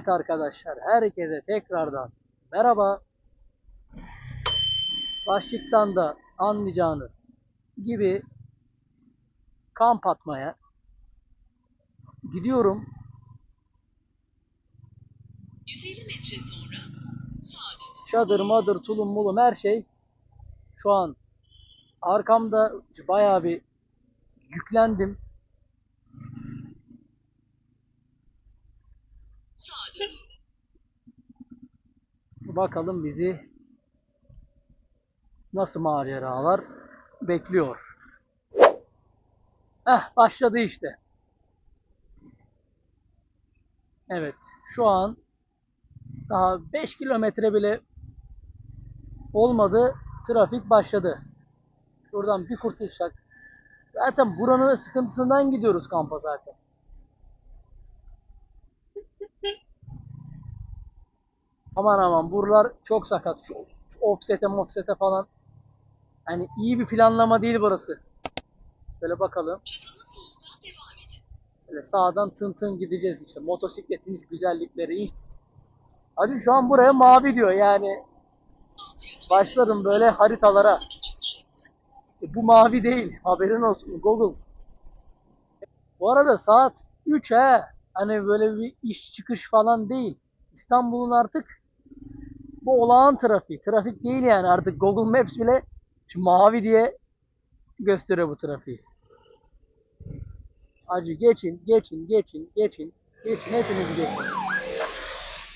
Evet arkadaşlar, herkese tekrardan merhaba. Başlıktan da anlayacağınız gibi kamp atmaya gidiyorum. 150 metre sonra. Çadır, madır, tulum, mulum her şey şu an arkamda bayağı bir yüklendim. Sağa dönün. Bakalım bizi nasıl maceralar bekliyor. Heh başladı işte. Evet şu an daha 5 kilometre bile olmadı. Trafik başladı. Şuradan bir kurtulsak. Zaten buranın sıkıntısından gidiyoruz kampa zaten. Aman aman buralar çok sakat. Şu, şu offset'e offset'e falan. Yani iyi bir planlama değil burası. Böyle bakalım. Böyle sağdan tın tın gideceğiz işte. Motosikletin güzellikleri. Hadi şu an buraya mavi diyor yani. 600 metre Başladım sonra böyle haritalara. E, Bu mavi değil. Haberin olsun Google. Bu arada saat 3 he. Hani böyle bir iş çıkış falan değil. İstanbul'un artık bu olağan trafiği. Trafik değil yani artık Google Maps bile şu mavi diye gösteriyor bu trafiği. Acı geçin, geçin, geçin, geçin. Geçin, hepiniz geçin.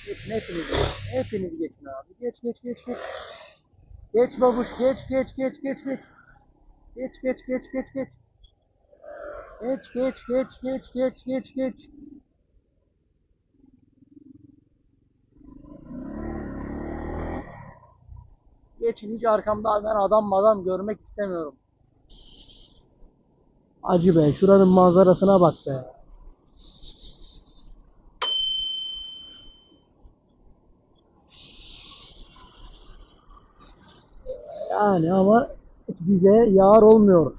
Geçin, hepiniz geçin. Hepiniz geçin abi. Geç, geç, geç, geç. Geç babuş, geç, geç, geç, geç, geç. Geç geç geç geç geç. Geç geç geç geç geç geç geç. Geçin hiç arkamda ben adam madam görmek istemiyorum. Acı be şuranın manzarasına bak be. Yani ama bize yar olmuyor.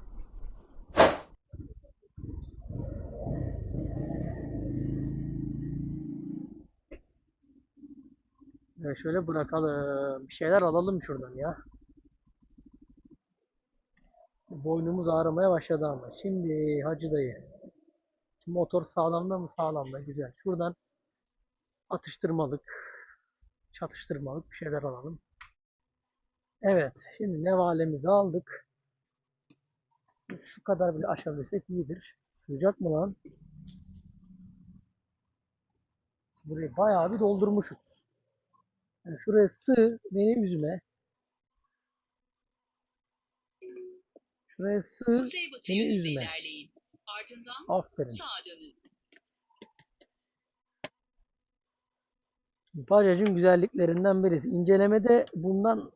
Ya şöyle bırakalım. Bir şeyler alalım şuradan ya. Boynumuz ağrımaya başladı ama. Şimdi Hacı dayı. Motor sağlamda mı sağlamda güzel. Şuradan atıştırmalık, çatıştırmalık bir şeyler alalım. Evet, şimdi nevalemizi aldık. Şu kadar bile aşabilirsek iyidir. Sığacak mı lan? Burayı bayağı bir doldurmuşuz. Yani şuraya sığ, beni üzme. Şuraya sığ, beni üzme. Ardından Aferin. Bajaj'ın güzelliklerinden birisi. İncelemede bundan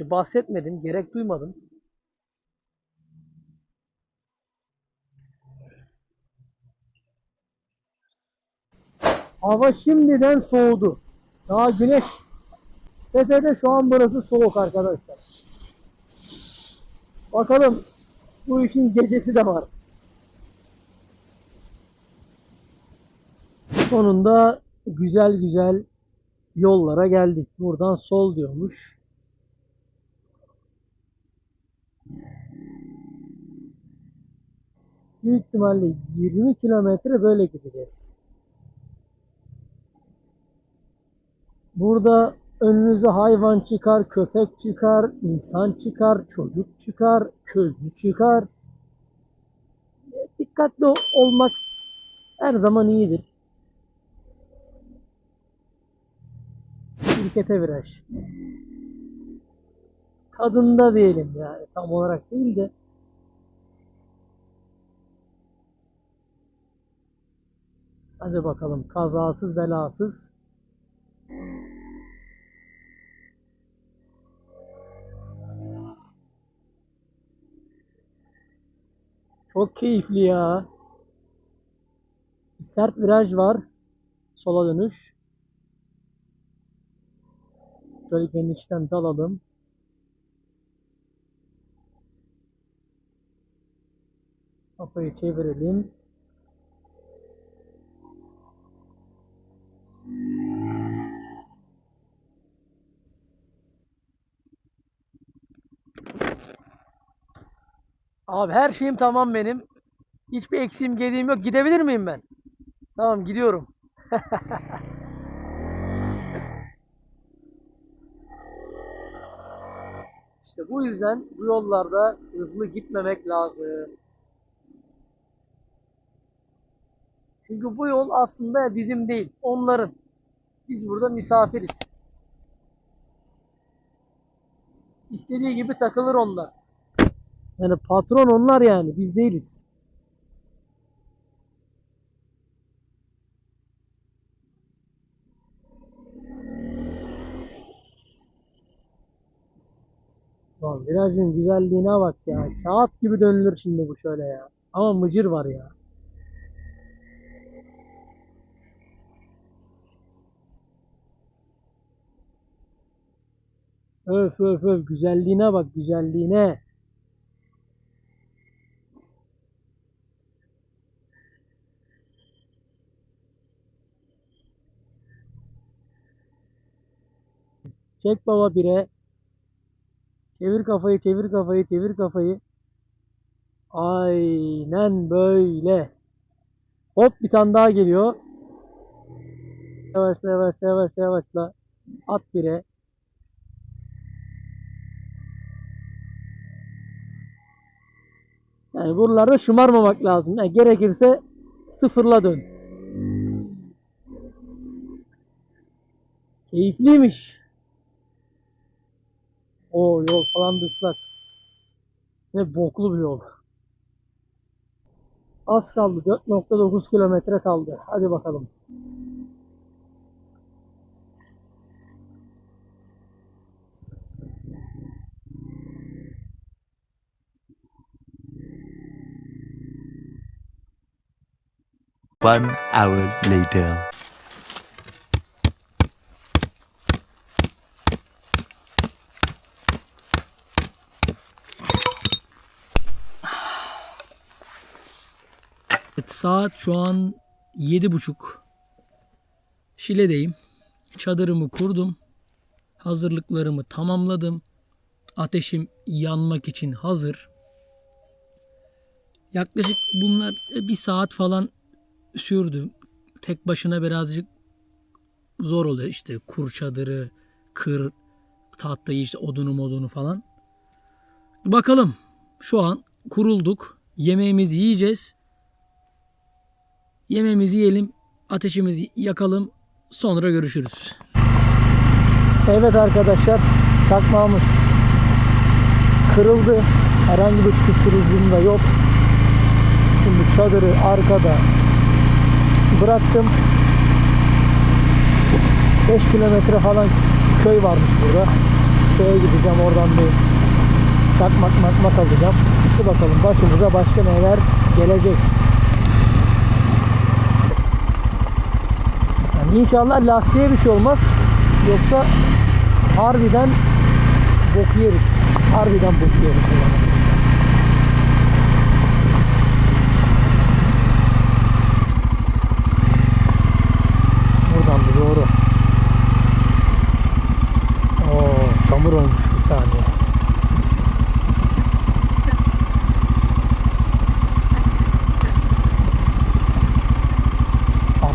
bahsetmedim, gerek duymadım. Hava şimdiden soğudu. Daha güneş tepede şu an burası soğuk arkadaşlar. Bakalım bu işin gecesi de var. Sonunda güzel güzel yollara geldik. Buradan sol diyormuş. Büyük ihtimalle 20 kilometre böyle gideceğiz. Burada önünüze hayvan çıkar, köpek çıkar, insan çıkar, çocuk çıkar, közlü çıkar. Dikkatli olmak her zaman iyidir. şirkete viraj. Tadında diyelim yani tam olarak değil de. Hadi bakalım kazasız belasız. Çok keyifli ya. Bir sert viraj var. Sola dönüş. Şöyle genişten dalalım. Kafayı çevirelim. Abi her şeyim tamam benim. Hiçbir eksiğim gediğim yok. Gidebilir miyim ben? Tamam gidiyorum. İşte bu yüzden bu yollarda hızlı gitmemek lazım. Çünkü bu yol aslında bizim değil, onların. Biz burada misafiriz. İstediği gibi takılır onlar. Yani patron onlar yani, biz değiliz. Lan virajın güzelliğine bak ya. Kağıt gibi dönülür şimdi bu şöyle ya. Ama mıcır var ya. Öf öf öf güzelliğine bak güzelliğine. Çek baba bire. Çevir kafayı, çevir kafayı, çevir kafayı. Aynen böyle. Hop bir tane daha geliyor. Yavaşla yavaşla yavaşla yavaşla. At bire. Yani buralarda şımarmamak lazım. Yani gerekirse sıfırla dön. Keyifliymiş. O yol falan da ıslak. Ve boklu bir yol. Az kaldı. 4.9 kilometre kaldı. Hadi bakalım. One hour later. Evet, saat şu an yedi buçuk. Şile'deyim. Çadırımı kurdum. Hazırlıklarımı tamamladım. Ateşim yanmak için hazır. Yaklaşık bunlar bir saat falan sürdü. Tek başına birazcık zor oluyor. İşte kur çadırı, kır, tahtayı işte odunu modunu falan. Bakalım. Şu an kurulduk. Yemeğimizi yiyeceğiz. Yemeğimizi yiyelim, ateşimizi yakalım, sonra görüşürüz. Evet arkadaşlar, çakmağımız kırıldı. Herhangi bir tüttürücüm da yok. Şimdi çadırı arkada bıraktım. 5 kilometre falan köy varmış burada. Köye gideceğim oradan bir çakmak makmak alacağım. Dur bakalım başımıza başka neler gelecek. İnşallah lastiğe bir şey olmaz. Yoksa harbiden bok yeriz. Harbiden bok yeriz. Buradan bir doğru. Oo, çamur olmuş bir saniye.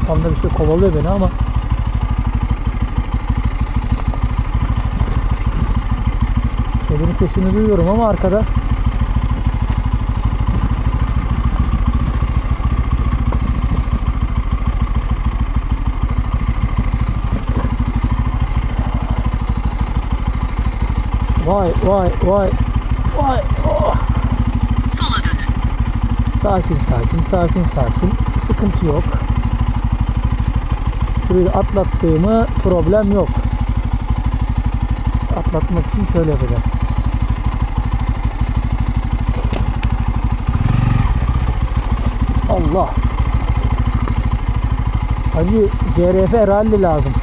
Arkamda bir şey kovalıyor beni ama Kedinin sesini duyuyorum ama arkada Vay vay vay vay oh. Sola dönün. Sakin sakin sakin sakin sıkıntı yok. Şurayı atlattığımı problem yok. Atlatmak için şöyle yapacağız. Allah. Hacı CRF rally lazım.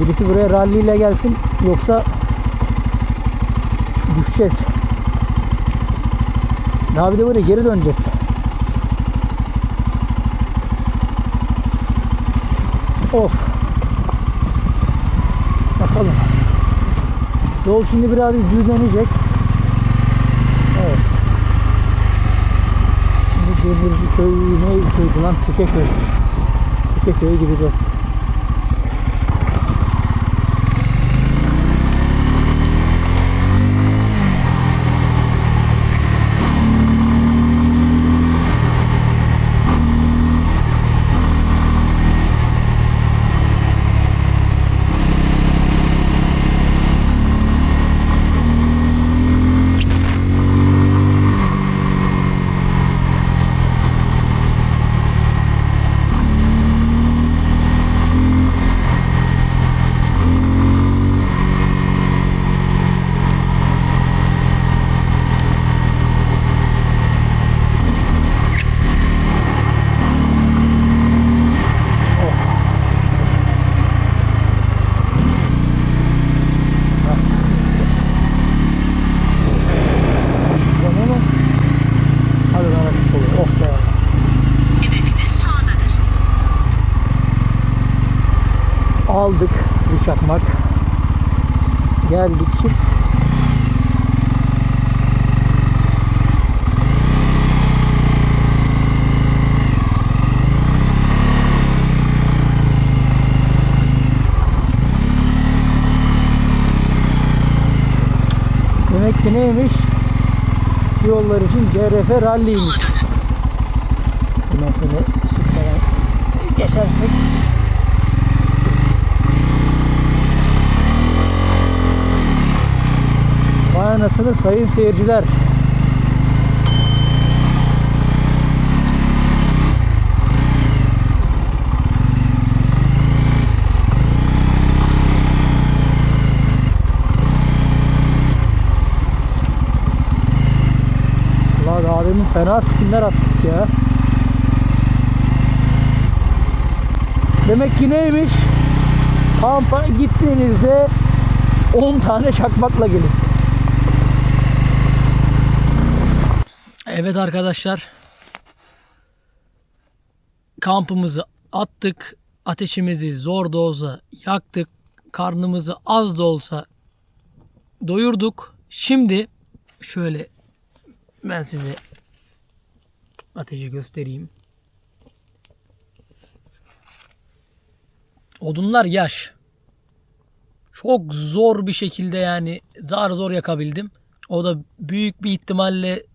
Birisi buraya rally ile gelsin yoksa düşeceğiz. Daha bir de buraya geri döneceğiz. Of. Bakalım. Yol şimdi biraz düzlenecek. Evet. Şimdi Demirci köyü ne köyü lan? Tekeköy. Tekeköy gideceğiz. Geldik. Demek ki neymiş? Yollar için CRF ralliymiş. Bundan sonra sütlerden geçersek Vay anasını sayın seyirciler. Valla daha demin fena spinler attık ya. Demek ki neymiş? Kampa gittiğinizde 10 tane çakmakla gelin. Evet arkadaşlar. Kampımızı attık. Ateşimizi zor da olsa yaktık. Karnımızı az da olsa doyurduk. Şimdi şöyle ben size ateşi göstereyim. Odunlar yaş. Çok zor bir şekilde yani zar zor yakabildim. O da büyük bir ihtimalle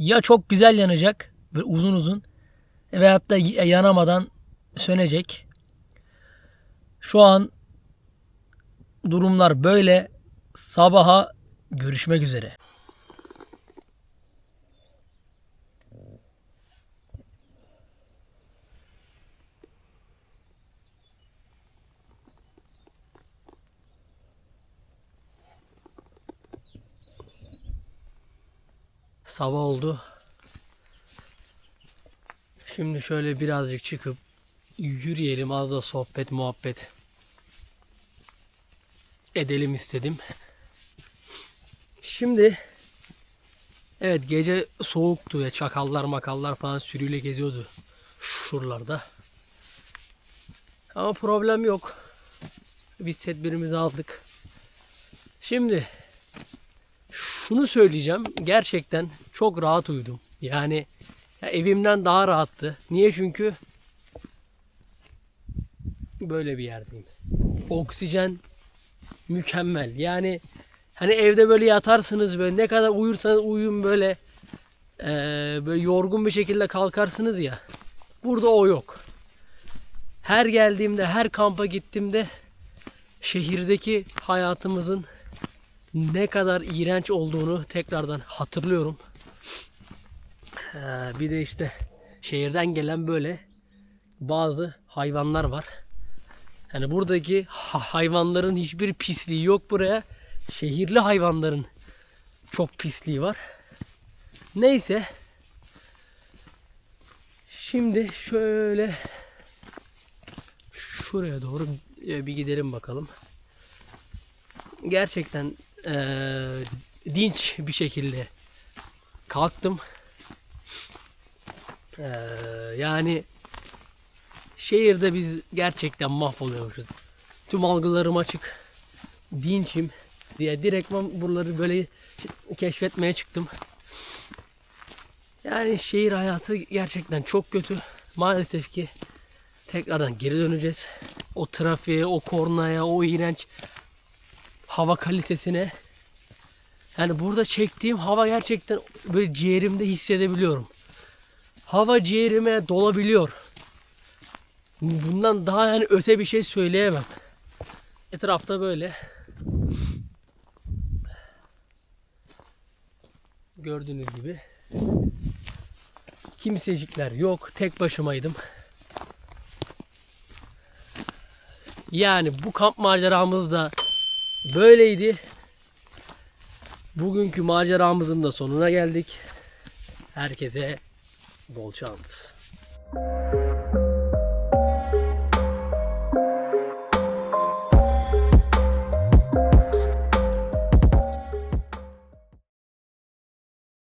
ya çok güzel yanacak böyle uzun uzun veyahut da yanamadan sönecek. Şu an durumlar böyle. Sabaha görüşmek üzere. Sabah oldu. Şimdi şöyle birazcık çıkıp yürüyelim az da sohbet muhabbet edelim istedim. Şimdi evet gece soğuktu ya çakallar makallar falan sürüyle geziyordu şuralarda. Ama problem yok. Biz tedbirimizi aldık. Şimdi şunu söyleyeceğim. Gerçekten çok rahat uyudum. Yani ya evimden daha rahattı. Niye? Çünkü böyle bir yerdeyim. Oksijen mükemmel. Yani hani evde böyle yatarsınız böyle ne kadar uyursanız uyuyun böyle eee, böyle yorgun bir şekilde kalkarsınız ya. Burada o yok. Her geldiğimde, her kampa gittiğimde şehirdeki hayatımızın ne kadar iğrenç olduğunu tekrardan hatırlıyorum. Ee, bir de işte şehirden gelen böyle bazı hayvanlar var. Yani buradaki ha- hayvanların hiçbir pisliği yok buraya. Şehirli hayvanların çok pisliği var. Neyse. Şimdi şöyle şuraya doğru bir gidelim bakalım. Gerçekten eee, dinç bir şekilde kalktım. Eee, yani şehirde biz gerçekten mahvoluyormuşuz. Tüm algılarım açık. Dinçim diye direktman buraları böyle keşfetmeye çıktım. Yani şehir hayatı gerçekten çok kötü. Maalesef ki tekrardan geri döneceğiz. O trafiğe, o kornaya, o iğrenç hava kalitesine. Yani burada çektiğim hava gerçekten böyle ciğerimde hissedebiliyorum. Hava ciğerime dolabiliyor. Bundan daha yani öte bir şey söyleyemem. Etrafta böyle. Gördüğünüz gibi. Kimsecikler yok. Tek başımaydım. Yani bu kamp maceramız da böyleydi. Bugünkü maceramızın da sonuna geldik. Herkese bol şans.